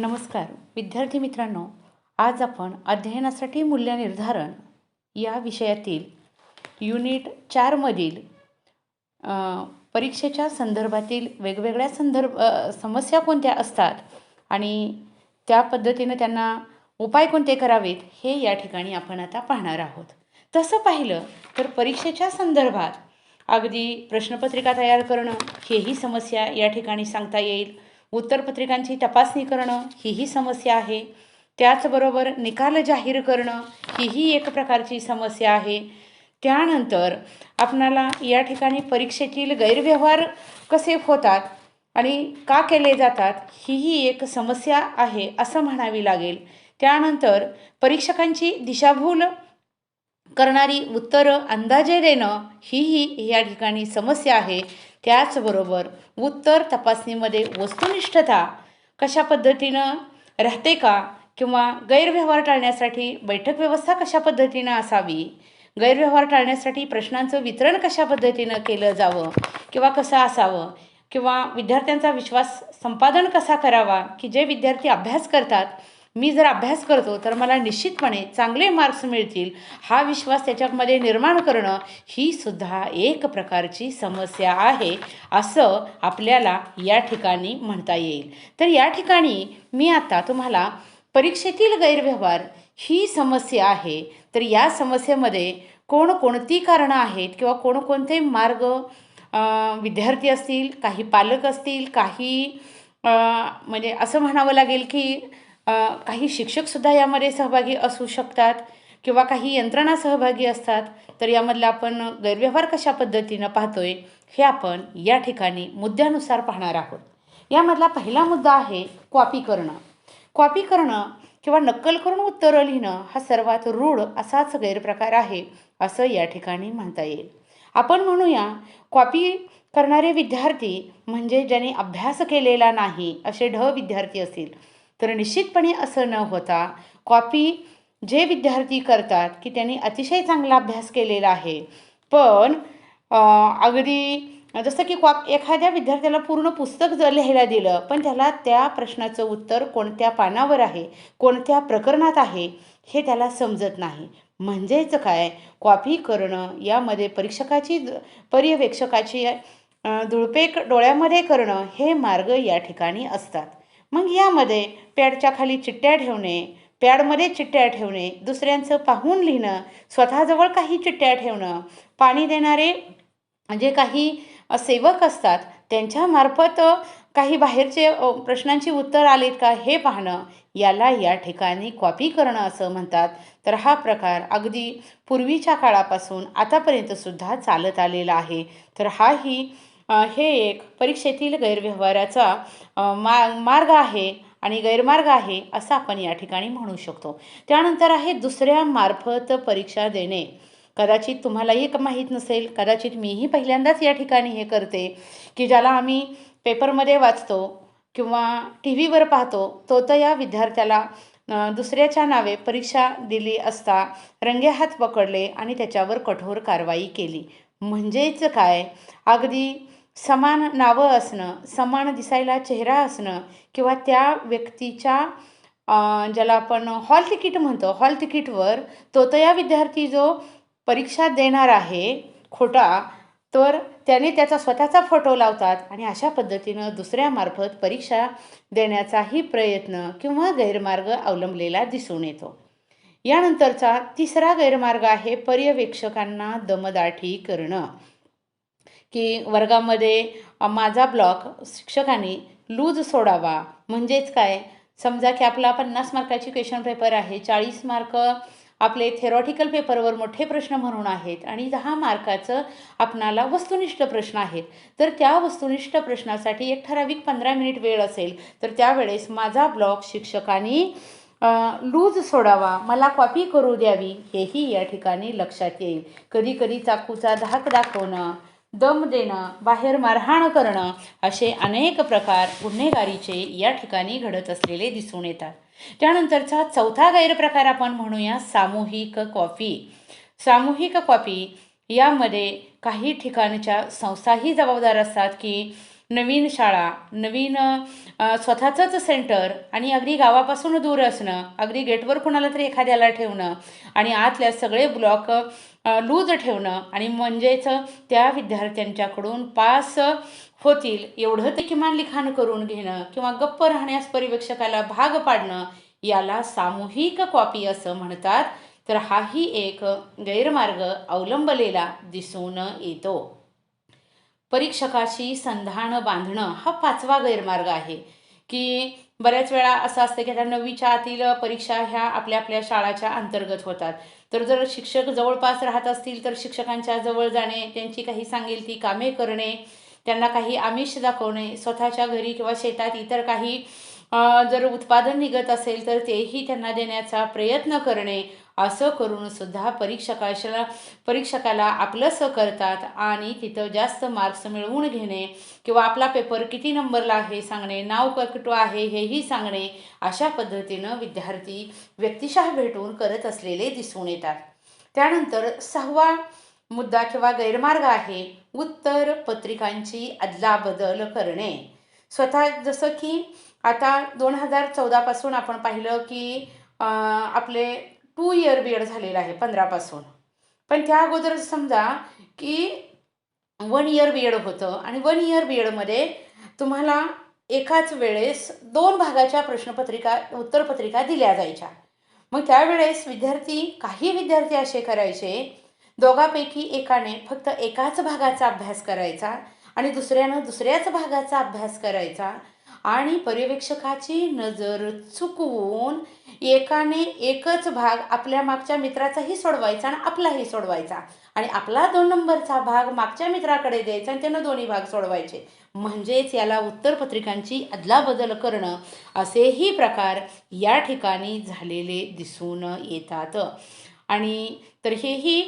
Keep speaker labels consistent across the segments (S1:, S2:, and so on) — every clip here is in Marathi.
S1: नमस्कार. विद्यार्थी मित्रांनो आज आपण अध्ययनासाठी मूल्य निर्धारण या विषयातील युनिट चारमधील परीक्षेच्या संदर्भातील वेगवेगळ्या संदर्भ समस्या कोणत्या असतात आणि त्या पद्धतीनं त्यांना उपाय कोणते करावेत हे या ठिकाणी आपण आता पाहणार आहोत. तसं पाहिलं तर परीक्षेच्या संदर्भात अगदी प्रश्नपत्रिका तयार करणं हेही समस्या या ठिकाणी सांगता येईल. उत्तरपत्रिकांची तपासणी करणं हीही समस्या आहे. त्याचबरोबर निकाल जाहीर करणं हीही एक प्रकारची समस्या आहे. त्यानंतर आपणाला या ठिकाणी परीक्षेतील गैरव्यवहार कसे होतात आणि का केले जातात हीही एक समस्या आहे असं म्हणावी लागेल. त्यानंतर परीक्षकांची दिशाभूल करणारी उत्तरं अंदाजे देणं हीही या ठिकाणी समस्या आहे. त्याचबरोबर उत्तर तपासणीमध्ये वस्तुनिष्ठता कशा पद्धतीनं राहते का किंवा गैरव्यवहार टाळण्यासाठी बैठक व्यवस्था कशा पद्धतीनं असावी? गैरव्यवहार टाळण्यासाठी प्रश्नांचं वितरण कशा पद्धतीनं केलं जावं किंवा कसं असावं? किंवा विद्यार्थ्यांचा विश्वास संपादन कसा करावा की जे विद्यार्थी अभ्यास करतात मी जर अभ्यास करतो तर मला निश्चितपणे चांगले मार्क्स मिळतील. हा विश्वास त्याच्यामध्ये निर्माण करणं ही सुद्धा एक प्रकारची समस्या आहे असं आपल्याला या ठिकाणी म्हणता येईल. तर या ठिकाणी मी आता तुम्हाला परीक्षेतील गैरव्यवहार ही समस्या आहे. तर या समस्येमध्ये कोणकोणती कारणं आहेत किंवा कोणकोणते मार्ग विद्यार्थी असतील काही पालक असतील काही म्हणजे असं म्हणावं लागेल की काही शिक्षकसुद्धा यामध्ये सहभागी असू शकतात किंवा काही यंत्रणा सहभागी असतात तर यामधला आपण गैरव्यवहार कशा पद्धतीनं पाहतोय हे आपण या ठिकाणी मुद्द्यानुसार पाहणार आहोत. यामधला पहिला मुद्दा आहे कॉपी करणं कॉपी करणं किंवा नक्कल करून उत्तरं लिहिणं हा सर्वात रूढ असाच गैरप्रकार आहे असं या ठिकाणी म्हणता येईल. आपण म्हणूया कॉपी करणारे विद्यार्थी म्हणजे ज्यांनी अभ्यास केलेला नाही असे ढ विद्यार्थी असतील. तर निश्चितपणे असं न होता कॉपी जे विद्यार्थी करतात की त्यांनी अतिशय चांगला अभ्यास केलेला आहे. पण अगदी जसं की कॉप एखाद्या विद्यार्थ्याला पूर्ण पुस्तक जर लिहायला दिलं पण त्याला त्या प्रश्नाचं उत्तर कोणत्या पानावर आहे कोणत्या प्रकरणात आहे हे त्याला समजत नाही. म्हणजेच काय? कॉपी करणं यामध्ये परीक्षकाची पर्यवेक्षकाची धुळपेक डोळ्यामध्ये करणं हे मार्ग या ठिकाणी असतात. मग यामध्ये पॅडच्या खाली चिठ्ठ्या ठेवणे पॅडमध्ये चिठ्ठ्या ठेवणे दुसऱ्यांचं पाहून लिहिणं स्वतःजवळ काही चिट्ट्या ठेवणं पाणी देणारे जे काही सेवक असतात त्यांच्यामार्फत काही बाहेरचे प्रश्नांची उत्तर आलीत का हे पाहणं याला या ठिकाणी कॉपी करणं असं म्हणतात. तर हा प्रकार अगदी पूर्वीच्या काळापासून आतापर्यंत सुद्धा चालत आलेला आहे. तर हाही हे एक परीक्षेतील गैरव्यवहाराचा मा मार्ग आहे आणि गैरमार्ग आहे असं आपण या ठिकाणी म्हणू शकतो. त्यानंतर आहे दुसऱ्या मार्फत परीक्षा देणे. कदाचित तुम्हालाही माहीत नसेल कदाचित मीही पहिल्यांदाच या ठिकाणी हे करते की ज्याला आम्ही पेपरमध्ये वाचतो किंवा टी व्हीवर पाहतो तो तर या विद्यार्थ्याला दुसऱ्याच्या नावे परीक्षा दिली असता रंगेहात पकडले आणि त्याच्यावर कठोर कारवाई केली. म्हणजेच काय? अगदी समान नावं असणं समान दिसायला चेहरा असणं किंवा त्या व्यक्तीच्या ज्याला आपण हॉल तिकीट म्हणतो हॉल तिकीटवर तो तर या विद्यार्थी जो परीक्षा देणार आहे खोटा तर त्याने त्याचा स्वतःचा फोटो लावतात आणि अशा पद्धतीनं दुसऱ्यामार्फत परीक्षा देण्याचाही प्रयत्न किंवा गैरमार्ग अवलंबलेला दिसून येतो. यानंतरचा तिसरा गैरमार्ग आहे पर्यवेक्षकांना दमदाठी करणं. की वर्गामध्ये माझा ब्लॉक शिक्षकांनी लूज सोडावा. म्हणजेच काय? समजा की आपला पन्नास मार्काची क्वेश्चन पेपर आहे चाळीस मार्क आपले थेरॉटिकल पेपरवर मोठे प्रश्न म्हणून आहेत आणि दहा मार्काचं आपणाला वस्तुनिष्ठ प्रश्न आहेत. तर त्या वस्तुनिष्ठ प्रश्नासाठी एक ठराविक पंधरा मिनिट वेळ असेल तर त्यावेळेस माझा ब्लॉक शिक्षकांनी लूज सोडावा. मला कॉपी करू द्यावी. हेही या ठिकाणी लक्षात येईल. कधी कधी चाकूचा धाक दाखवणं दम देणं बाहेर मारहाण करणं असे अनेक प्रकार गुन्हेगारीचे या ठिकाणी घडत असलेले दिसून येतात. त्यानंतरचा चौथा गैरप्रकार आपण म्हणूया सामूहिक कॉपी सामूहिक कॉपी यामध्ये काही ठिकाणच्या संस्थाही जबाबदार असतात की नवीन शाळा नवीन स्वतःचंच सेंटर आणि अगदी गावापासून दूर असणं अगदी गेटवर कुणाला तरी एखाद्याला ठेवणं आणि आतल्या सगळे ब्लॉक लूज ठेवणं आणि म्हणजेच त्या विद्यार्थ्यांच्याकडून पास होतील एवढं ते किमान लिखाण करून घेणं किंवा गप्प राहण्यास पर्यवेक्षकाला भाग पाडणं याला सामूहिक कॉपी असं म्हणतात. तर हाही एक गैरमार्ग अवलंबलेला दिसून येतो. परीक्षकाशी संधान बांधणं हा पाचवा गैरमार्ग आहे. की बऱ्याच वेळा असं असतं की आता नववीच्या आतील परीक्षा ह्या आपल्या आपल्या शाळाच्या अंतर्गत होतात. तर जर शिक्षक जवळपास राहत असतील तर शिक्षकांच्या जवळ जाणे त्यांची काही सांगेल ती कामे करणे त्यांना काही आमिष दाखवणे स्वतःच्या घरी किंवा शेतात इतर काही जर उत्पादन निघत असेल तर तेही त्यांना देण्याचा प्रयत्न करणे असं करून सुद्धा परीक्षकाला परीक्षकाला आपलंसं करतात आणि तिथं जास्त मार्क्स मिळवून घेणे किंवा आपला पेपर किती नंबरला आहे सांगणे नाव कुठं आहे हेही सांगणे अशा पद्धतीनं विद्यार्थी व्यक्तिशः भेटून करत असलेले दिसून येतात. त्यानंतर सहावा मुद्दा किंवा गैरमार्ग आहे उत्तर पत्रिकांची अदलाबदल करणे. स्वतः जसं की आता दोन हजार चौदापासून आपण पाहिलं की आपले टू इयर बी एड झालेलं आहे पंधरापासून. पण त्या अगोदर समजा की वन इयर बी एड होतं आणि वन इयर बी एडमध्ये तुम्हाला एकाच वेळेस दोन भागाच्या प्रश्नपत्रिका उत्तरपत्रिका दिल्या जायच्या. मग त्यावेळेस विद्यार्थी काही विद्यार्थी असे करायचे दोघापैकी एकाने फक्त एकाच भागाचा अभ्यास करायचा आणि दुसऱ्यानं दुसऱ्याच भागाचा अभ्यास करायचा आणि पर्यवेक्षकाची नजर चुकवून एकाने एकच भाग आपल्या मागच्या मित्राचाही सोडवायचा आणि आपलाही सोडवायचा. आणि आपला दोन नंबरचा भाग मागच्या मित्राकडे द्यायचा आणि त्यानं दोन्ही भाग सोडवायचे. म्हणजेच याला उत्तरपत्रिकांची अदलाबदल करणं असेही प्रकार या ठिकाणी झालेले दिसून येतात. आणि तर हेही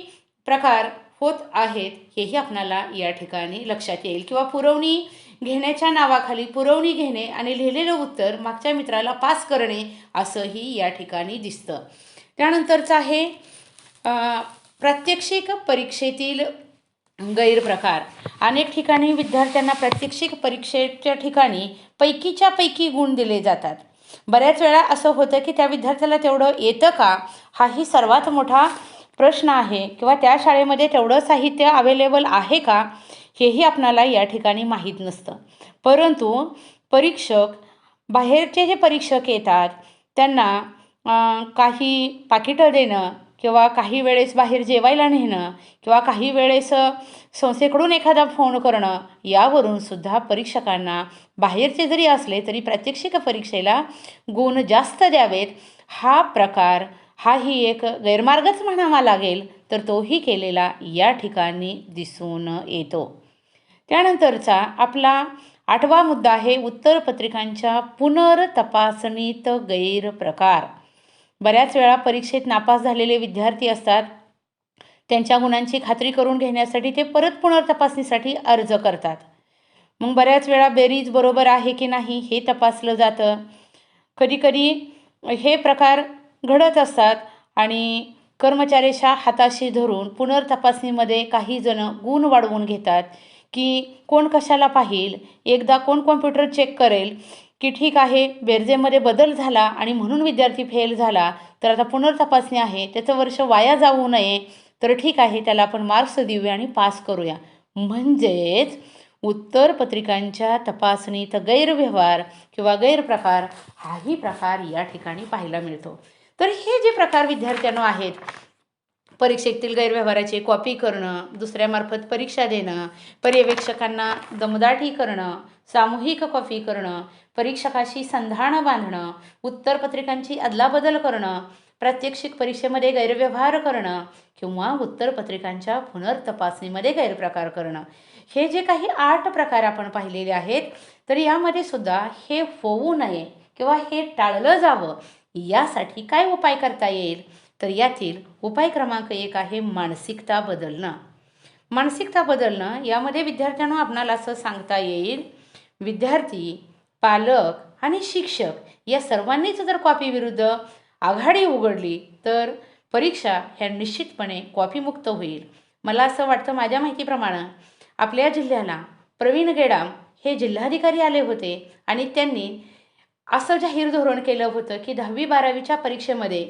S1: प्रकार होत आहेत हेही आपणाला या ठिकाणी लक्षात येईल. किंवा पुरवणी घेण्याच्या नावाखाली पुरवणी घेणे आणि लिहिलेलं उत्तर मागच्या मित्राला पास करणे असंही या ठिकाणी दिसतं. त्यानंतरचं आहे प्रात्यक्षिक परीक्षेतील गैरप्रकार. अनेक ठिकाणी विद्यार्थ्यांना प्रात्यक्षिक परीक्षेच्या ठिकाणी पैकीच्या पैकी गुण दिले जातात. बऱ्याच वेळा असं होतं की त्या विद्यार्थ्याला तेवढं येतं का? हाही सर्वात मोठा प्रश्न आहे. किंवा त्या शाळेमध्ये तेवढं साहित्य अवेलेबल आहे का? हेही आपणाला या ठिकाणी माहीत नसतं. परंतु परीक्षक बाहेरचे जे परीक्षक येतात त्यांना काही पाकिटं देणं किंवा काही वेळेस बाहेर जेवायला नेणं किंवा काही वेळेस संस्थेकडून एखादा फोन करणं यावरून सुद्धा परीक्षकांना बाहेरचे जरी असले तरी प्रात्यक्षिक परीक्षेला गुण जास्त द्यावेत. हा प्रकार हाही एक गैरमार्गच म्हणावा लागेल तर तोही केलेला या ठिकाणी दिसून येतो. त्यानंतरचा आपला आठवा मुद्दा आहे उत्तरपत्रिकांच्या पुनर्तपासणीत गैरप्रकार. बऱ्याच वेळा परीक्षेत नापास झालेले विद्यार्थी असतात. त्यांच्या गुणांची खात्री करून घेण्यासाठी ते परत पुनर्तपासणीसाठी अर्ज करतात. मग बऱ्याच वेळा बेरीज बरोबर आहे की नाही हे तपासलं जातं. कधीकधी हे प्रकार घडत असतात आणि कर्मचाऱ्याच्या हाताशी धरून पुनर्तपासणीमध्ये काही जण गुण वाढवून घेतात. की कोण कशाला पाहिल? एकदा कोण कॉम्प्युटर चेक करेल की ठीक आहे बेरजेमध्ये बदल झाला आणि म्हणून विद्यार्थी फेल झाला तर आता पुनर्तपासणी आहे त्याचं वर्ष वाया जाऊ नये तर ठीक आहे त्याला आपण मार्क्स देऊया आणि पास करूया. म्हणजेच उत्तरपत्रिकांच्या तपासणीत गैरव्यवहार किंवा गैरप्रकार हाही प्रकार या ठिकाणी पाहायला मिळतो. तर हे जे प्रकार विद्यार्थ्यांना आहेत परीक्षेतील गैरव्यवहाराची कॉपी करणं दुसऱ्यामार्फत परीक्षा देणं पर्यवेक्षकांना दमदाटी करणं सामूहिक कॉपी करणं परीक्षकाशी संधानं बांधणं उत्तरपत्रिकांची अदलाबदल करणं प्रात्यक्षिक परीक्षेमध्ये गैरव्यवहार करणं किंवा उत्तरपत्रिकांच्या पुनर्तपासणीमध्ये गैरप्रकार करणं. हे जे काही आठ प्रकार आपण पाहिलेले आहेत तर यामध्ये सुद्धा हे होऊ नये किंवा हे टाळलं जावं यासाठी काय उपाय करता येईल? तर यातील उपाय क्रमांक एक आहे मानसिकता बदलणं. मानसिकता बदलणं यामध्ये विद्यार्थ्यांना आपणाला असं सांगता येईल विद्यार्थी पालक आणि शिक्षक या सर्वांनीच जर कॉपी विरुद्ध आघाडी उघडली तर परीक्षा ह्या निश्चितपणे कॉपीमुक्त होईल. मला असं वाटतं माझ्या माहितीप्रमाणे आपल्या जिल्ह्याला प्रवीण गेडाम हे जिल्हाधिकारी आले होते आणि त्यांनी असं जाहीर धोरण केलं होतं की दहावी बारावीच्या परीक्षेमध्ये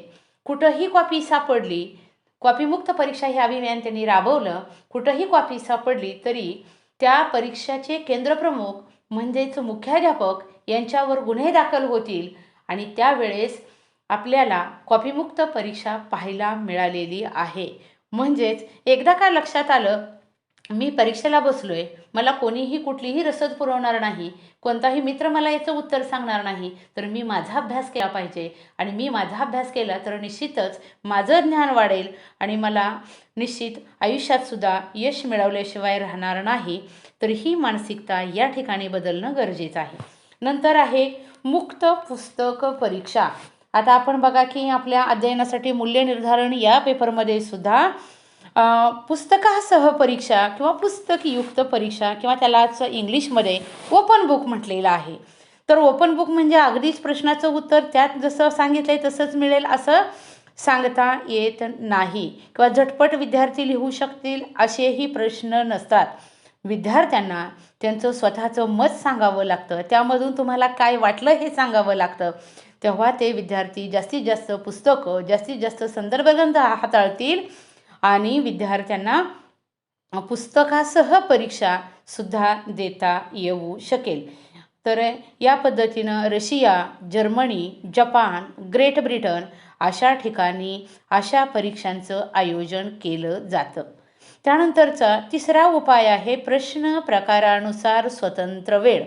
S1: कुठंही कॉपी सापडली कॉपीमुक्त परीक्षा हे अभियान त्यांनी राबवलं कुठंही कॉपी सापडली तरी त्या परीक्षाचे केंद्रप्रमुख म्हणजेच मुख्याध्यापक यांच्यावर गुन्हे दाखल होतील आणि त्यावेळेस आपल्याला कॉपीमुक्त परीक्षा पाहायला मिळालेली आहे. म्हणजेच एकदा का लक्षात आलं मी परीक्षेला बसलो आहे मला कोणीही कुठलीही रसद पुरवणार नाही. कोणताही मित्र मला याचं उत्तर सांगणार नाही. तर मी माझा अभ्यास केला पाहिजे. आणि मी माझा अभ्यास केला तर निश्चितच माझं ज्ञान वाढेल. आणि मला निश्चित आयुष्यातसुद्धा यश मिळवल्याशिवाय राहणार नाही. तर ही मानसिकता या ठिकाणी बदलणं गरजेचं आहे. नंतर आहे मुक्त पुस्तक परीक्षा. आता आपण बघा की आपल्या अध्ययनासाठी मूल्य निर्धारण या पेपरमध्ये सुद्धा पुस्तकासह परीक्षा किंवा पुस्तकयुक्त परीक्षा किंवा त्यालाच इंग्लिशमध्ये ओपन बुक म्हटलेलं आहे. तर ओपन बुक म्हणजे अगदीच प्रश्नाचं उत्तर त्यात जसं सांगितलं आहे तसंच मिळेल असं सांगता येत नाही. किंवा झटपट विद्यार्थी लिहू शकतील असेही प्रश्न नसतात. विद्यार्थ्यांना त्यांचं स्वतःचं मत सांगावं लागतं. त्यामधून तुम्हाला काय वाटलं हे सांगावं लागतं. तेव्हा ते विद्यार्थी जास्तीत जास्त पुस्तकं जास्तीत जास्त संदर्भग्रंथ हाताळतील. आणि विद्यार्थ्यांना पुस्तकासह परीक्षासुद्धा देता येऊ शकेल. तर या पद्धतीनं Russia Germany Japan Great Britain अशा ठिकाणी अशा परीक्षांचं आयोजन केलं जातं. त्यानंतरचा तिसरा उपाय आहे प्रश्न प्रकारानुसार स्वतंत्र वेळ.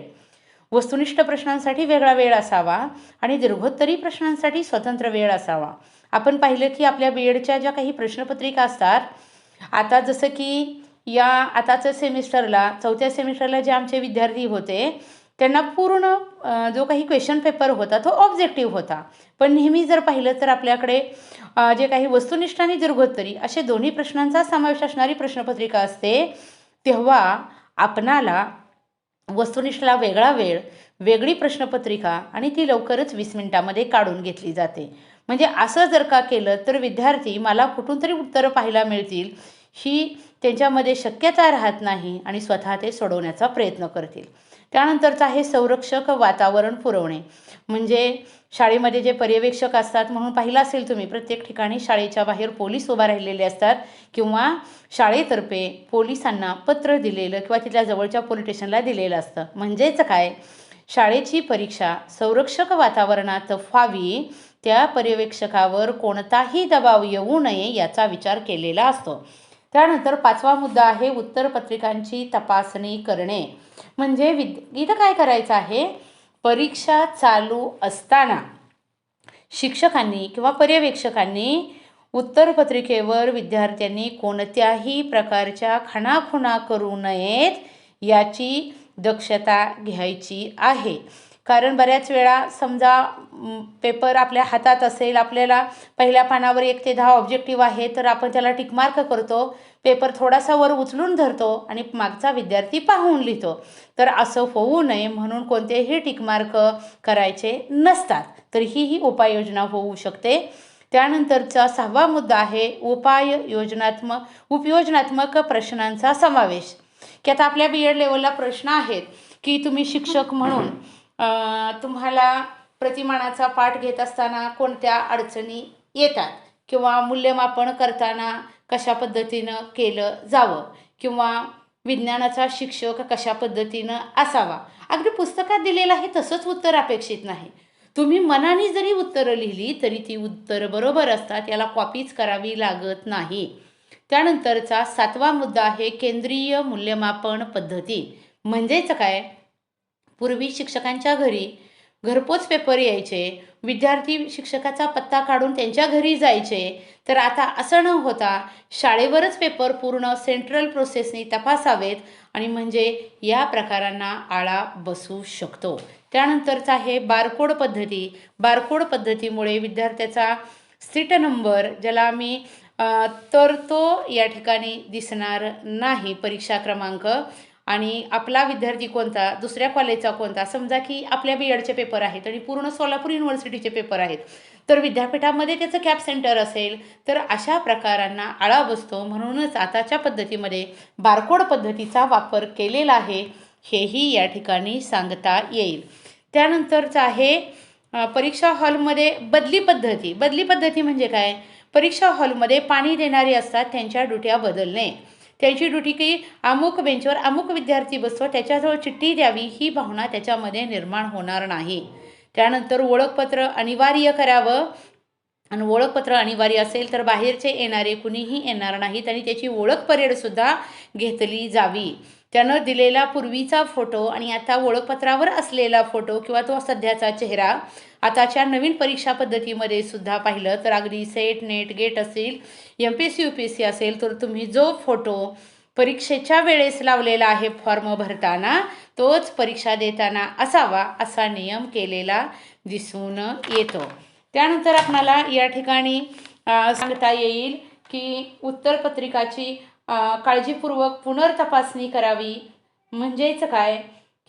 S1: वस्तुनिष्ठ प्रश्नांसाठी वेगळा वेळ असावा आणि दीर्घोत्तरी प्रश्नांसाठी स्वतंत्र वेळ असावा. आपण पाहिलं की आपल्या बी एडच्या ज्या काही प्रश्नपत्रिका असतात आता जसं की या आताचं सेमिस्टरला चौथ्या सेमिस्टरला जे आमचे विद्यार्थी होते त्यांना पूर्ण जो काही क्वेश्चन पेपर होता तो ऑब्जेक्टिव्ह होता. पण नेहमी जर पाहिलं तर आपल्याकडे जे काही वस्तुनिष्ठ आणि दीर्घोत्तरी असे दोन्ही प्रश्नांचा समावेश असणारी प्रश्नपत्रिका असते तेव्हा आपणाला वस्तुनिष्ठला वेगळा वेळ वेगळी प्रश्नपत्रिका आणि ती लवकरच वीस मिनिटामध्ये काढून घेतली जाते. म्हणजे असं जर का केलं तर विद्यार्थी मला कुठून तरी उत्तरं पाहायला मिळतील ही त्यांच्यामध्ये शक्यता राहत नाही आणि स्वतः ते सोडवण्याचा प्रयत्न करतील. त्यानंतरचं आहे संरक्षक वातावरण पुरवणे. म्हणजे शाळेमध्ये जे पर्यवेक्षक असतात म्हणून पाहिलं असेल तुम्ही प्रत्येक ठिकाणी शाळेच्या बाहेर पोलीस उभा राहिलेले असतात किंवा शाळेतर्फे पोलिसांना पत्र दिलेलं किंवा तिथल्या जवळच्या पोलीस स्टेशनला दिलेलं असतं. म्हणजेच काय? शाळेची परीक्षा संरक्षक वातावरणात व्हावी त्या पर्यवेक्षकावर कोणताही दबाव येऊ नये याचा विचार केलेला असतो. त्यानंतर पाचवा मुद्दा आहे उत्तरपत्रिकांची तपासणी करणे. म्हणजे विद इथं काय करायचं आहे? परीक्षा चालू असताना शिक्षकांनी किंवा पर्यवेक्षकांनी उत्तरपत्रिकेवर विद्यार्थ्यांनी कोणत्याही प्रकारच्या खणाखुणा करू नयेत याची दक्षता घ्यायची आहे. कारण बऱ्याच वेळा समजा पेपर आपल्या हातात असेल आपल्याला पहिल्या पानावर एक ते दहा ऑब्जेक्टिव्ह आहे तर आपण त्याला टिकमार्क करतो पेपर थोडासा वर उचलून धरतो आणि मागचा विद्यार्थी पाहून लिहितो. तर असं होऊ नये म्हणून कोणतेही टिकमार्क करायचे नसतात. तर ही ही उपाययोजना होऊ शकते. त्यानंतरचा सहावा मुद्दा आहे उपाय योजनात्मक उपयोजनात्मक प्रश्नांचा समावेश. की आता आपल्या बी एड लेवलला प्रश्न आहेत की तुम्ही शिक्षक म्हणून तुम्हाला प्रतिमानाचा पाठ घेत असताना कोणत्या अडचणी येतात? किंवा मूल्यमापन करताना कशा पद्धतीनं केलं जावं? किंवा विज्ञानाचा शिक्षक कशा पद्धतीनं असावा? अगदी पुस्तकात दिलेलं आहे तसंच उत्तर अपेक्षित नाही. तुम्ही मनाने जरी उत्तरं लिहिली तरी ती उत्तरं बरोबर असतात याला कॉपीच करावी लागत नाही. त्यानंतरचा सातवा मुद्दा आहे केंद्रीय मूल्यमापन पद्धती. म्हणजेच काय? पूर्वी शिक्षकांच्या घरी घरपोच पेपर यायचे. विद्यार्थी शिक्षकाचा पत्ता काढून त्यांच्या घरी जायचे. तर आता असं न होता शाळेवरच पेपर पूर्ण सेंट्रल प्रोसेसने तपासावेत आणि म्हणजे या प्रकारांना आळा बसू शकतो. त्यानंतरचा आहे बारकोड पद्धती बारकोड पद्धतीमुळे विद्यार्थ्याचा सीट नंबर ज्याला आम्ही तर तो या ठिकाणी दिसणार नाही परीक्षा क्रमांक आणि आपला विद्यार्थी कोणता दुसऱ्या कॉलेजचा कोणता समजा की आपल्या बी एडचे पेपर आहेत आणि पूर्ण सोलापूर युनिव्हर्सिटीचे पेपर आहेत तर विद्यापीठामध्ये त्याचं कॅप सेंटर असेल तर अशा प्रकारांना आळा बसतो. म्हणूनच आताच्या पद्धतीमध्ये बारकोड पद्धतीचा वापर केलेला आहे हेही या ठिकाणी सांगता येईल. त्यानंतरचं आहे परीक्षा हॉलमध्ये बदली पद्धती. बदली पद्धती म्हणजे काय? परीक्षा हॉलमध्ये पाणी देणारे असतात त्यांच्या ड्युट्या बदलणे. त्यांची ड्युटी की अमुक बेंचवर अमुक विद्यार्थी बसतो त्याच्याजवळ चिठ्ठी द्यावी ही भावना त्याच्यामध्ये निर्माण होणार नाही. त्यानंतर ओळखपत्र अनिवार्य करावं. आणि ओळखपत्र अनिवार्य असेल तर बाहेरचे येणारे कुणीही येणार नाहीत आणि त्याची ओळख परेडसुद्धा घेतली जावी. त्यानं दिलेला पूर्वीचा फोटो आणि आता ओळखपत्रावर असलेला फोटो किंवा तो सध्याचा चेहरा आताच्या नवीन परीक्षा पद्धतीमध्ये सुद्धा पाहिलं तर अगदी सेट नेट गेट असेल M P S C U P S C तर तुम्ही जो फोटो परीक्षेच्या वेळेस लावलेला आहे फॉर्म भरताना तोच परीक्षा देताना असावा असा नियम केलेला दिसून येतो. त्यानंतर आपणाला या ठिकाणी सांगता येईल की उत्तरपत्रिकाची काळजीपूर्वक पुनर्तपासणी करावी. म्हणजेच काय?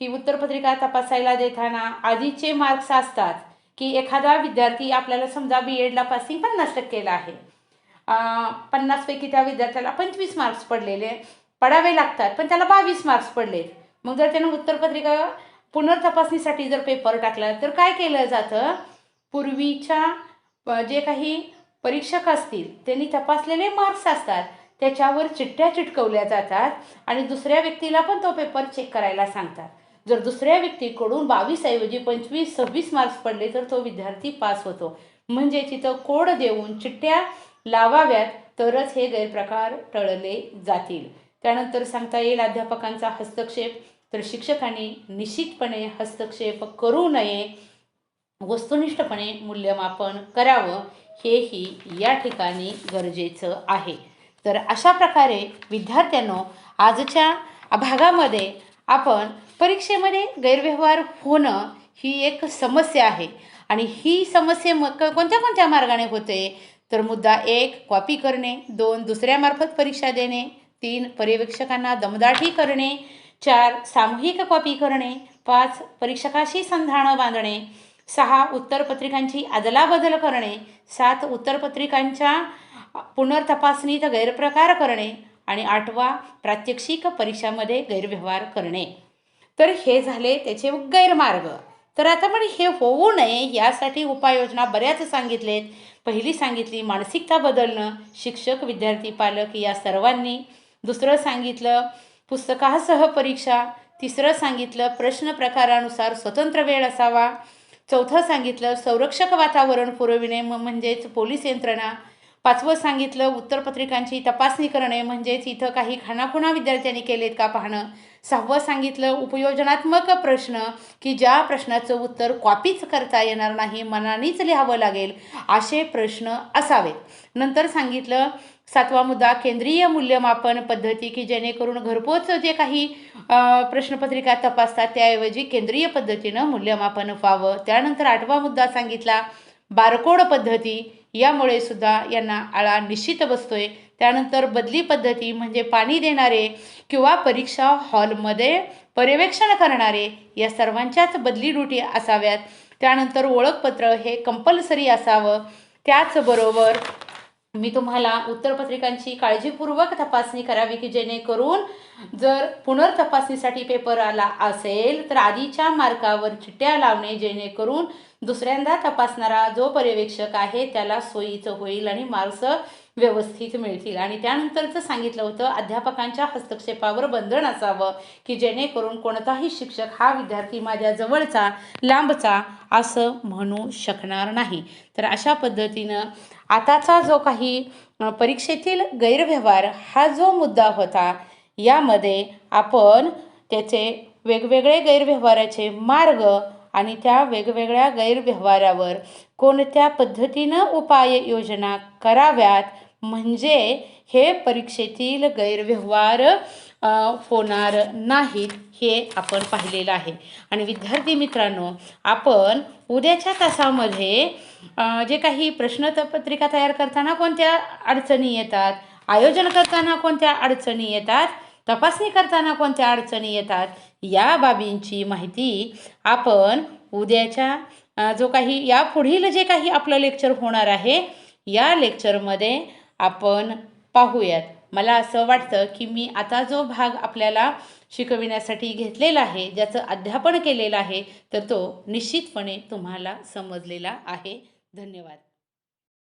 S1: की उत्तरपत्रिका तपासायला देताना आधीचे मार्क्स असतात की एखादा विद्यार्थी आपल्याला समजा बी एडला पासिंग पन्नास टक्केला आहे. पन्नासपैकी त्या विद्यार्थ्याला पंचवीस मार्क्स पडलेले पडावे लागतात पण त्याला बावीस मार्क्स पडलेत. मग जर त्यानं उत्तरपत्रिका पुनर्तपासणीसाठी जर पेपर टाकला तर काय केलं जातं? पूर्वीच्या जे काही परीक्षक असतील त्यांनी तपासलेले मार्क्स असतात. त्याच्यावर चिठ्ठ्या चिटकवल्या जातात आणि दुसऱ्या व्यक्तीला पण तो पेपर चेक करायला सांगतात. जर दुसऱ्या व्यक्तीकडून बावीसऐवजी पंचवीस सव्वीस मार्क्स पडले तर तो विद्यार्थी पास होतो. म्हणजे तिथं कोड देऊन चिठ्ठ्या लावाव्यात तरच हे गैरप्रकार टळले जातील. त्यानंतर सांगता येईल अध्यापकांचा हस्तक्षेप. तर शिक्षकांनी निश्चितपणे हस्तक्षेप करू नये. वस्तुनिष्ठपणे मूल्यमापन करावं हेही या ठिकाणी गरजेचं आहे. तर अशा प्रकारे विद्यार्थ्यांनो आजच्या भागामध्ये आपण परीक्षेमध्ये गैरव्यवहार होणं ही एक समस्या आहे. आणि ही समस्या मग कोणत्या कोणत्या मार्गाने होते? तर मुद्दा एक कॉपी करणे. दोन दुसऱ्यामार्फत परीक्षा देणे. तीन पर्यवेक्षकांना दमदाटी करणे. चार सामूहिक कॉपी करणे. पाच परीक्षकाशी संधानं बांधणे. सहा उत्तरपत्रिकांची अदलाबदल करणे. सात उत्तरपत्रिकांच्या पुनर्तपासणीत गैरप्रकार करणे आणि आठवा प्रात्यक्षिक परीक्षामध्ये गैरव्यवहार करणे. तर हे झाले त्याचे गैरमार्ग. तर आता पण हे होऊ नये यासाठी उपाययोजना बऱ्याच सांगितलेत. पहिली सांगितली मानसिकता बदलणं शिक्षक विद्यार्थी पालक या सर्वांनी. दुसरं सांगितलं पुस्तकासह परीक्षा. तिसरं सांगितलं प्रश्न प्रकारानुसार स्वतंत्र वेळ असावा. चौथं सांगितलं संरक्षक वातावरण पुरविणे म- म्हणजेच पोलीस यंत्रणा. पाचवं सांगितलं उत्तरपत्रिकांची तपासणी करणे म्हणजेच इथं काही खानाखुणा विद्यार्थ्यांनी केलेत का पाहणं? सहावं सांगितलं उपयोजनात्मक प्रश्न की ज्या प्रश्नाचं उत्तर कॉपीच करता येणार नाही मनानेच लिहावं लागेल असे प्रश्न असावेत. नंतर सांगितलं सातवा मुद्दा केंद्रीय मूल्यमापन पद्धती की जेणेकरून घरपोच जे काही प्रश्नपत्रिका तपासतात त्याऐवजी केंद्रीय पद्धतीनं मूल्यमापन व्हावं. त्यानंतर आठवा मुद्दा सांगितला बारकोड पद्धती यामुळे सुद्धा यांना आळा निश्चित बसतोय. त्यानंतर बदली पद्धती म्हणजे पाणी देणारे किंवा परीक्षा हॉलमध्ये पर्यवेक्षण करणारे या सर्वांच्याच बदली ड्युटी असाव्यात. त्यानंतर ओळखपत्र हे कंपल्सरी असावं. त्याचबरोबर मी तुम्हाला उत्तरपत्रिकांची काळजीपूर्वक तपासणी करावी की जेणेकरून जर पुनर्तपासणीसाठी पेपर आला असेल तर आधीच्या मार्कावर चिट्ट्या लावणे जेणेकरून दुसऱ्यांदा तपासणारा जो पर्यवेक्षक आहे त्याला सोयीचं होईल आणि मार्क्स व्यवस्थित मिळतील. आणि त्यानंतरचं सांगितलं होतं अध्यापकांच्या हस्तक्षेपावर बंधन असावं की जेणेकरून कोणताही शिक्षक हा विद्यार्थी माझ्या जवळचा लांबचा असं म्हणू शकणार नाही. तर अशा पद्धतीनं आताचा जो काही परीक्षेतील गैरव्यवहार हा जो मुद्दा होता यामध्ये आपण त्याचे वेगवेगळे गैरव्यवहाराचे मार्ग आणि त्या वेगवेगळ्या गैरव्यवहारावर कोणत्या पद्धतीनं उपाययोजना कराव्यात म्हणजे हे परीक्षेतील गैरव्यवहार होणार नाहीत हे आपण पाहिलेलं आहे. आणि विद्यार्थी मित्रांनो आपण उद्याच्या तासामध्ये जे काही प्रश्नपत्रिका तयार करताना कोणत्या अडचणी येतात आयोजन करताना कोणत्या अडचणी येतात तपासणी करताना कोणत्या अडचणी येतात या बाबींची माहिती आपण उद्याच्या जो काही या पुढील जे काही आपलं लेक्चर होणार आहे या लेक्चरमध्ये आपण पाहूयात. मला असं वाटतं की मी आता जो भाग आपल्याला शिकविण्यासाठी घेतलेला आहे ज्याचं अध्यापन केलेलं आहे तर तो निश्चितपणे तुम्हाला समजलेला आहे. धन्यवाद.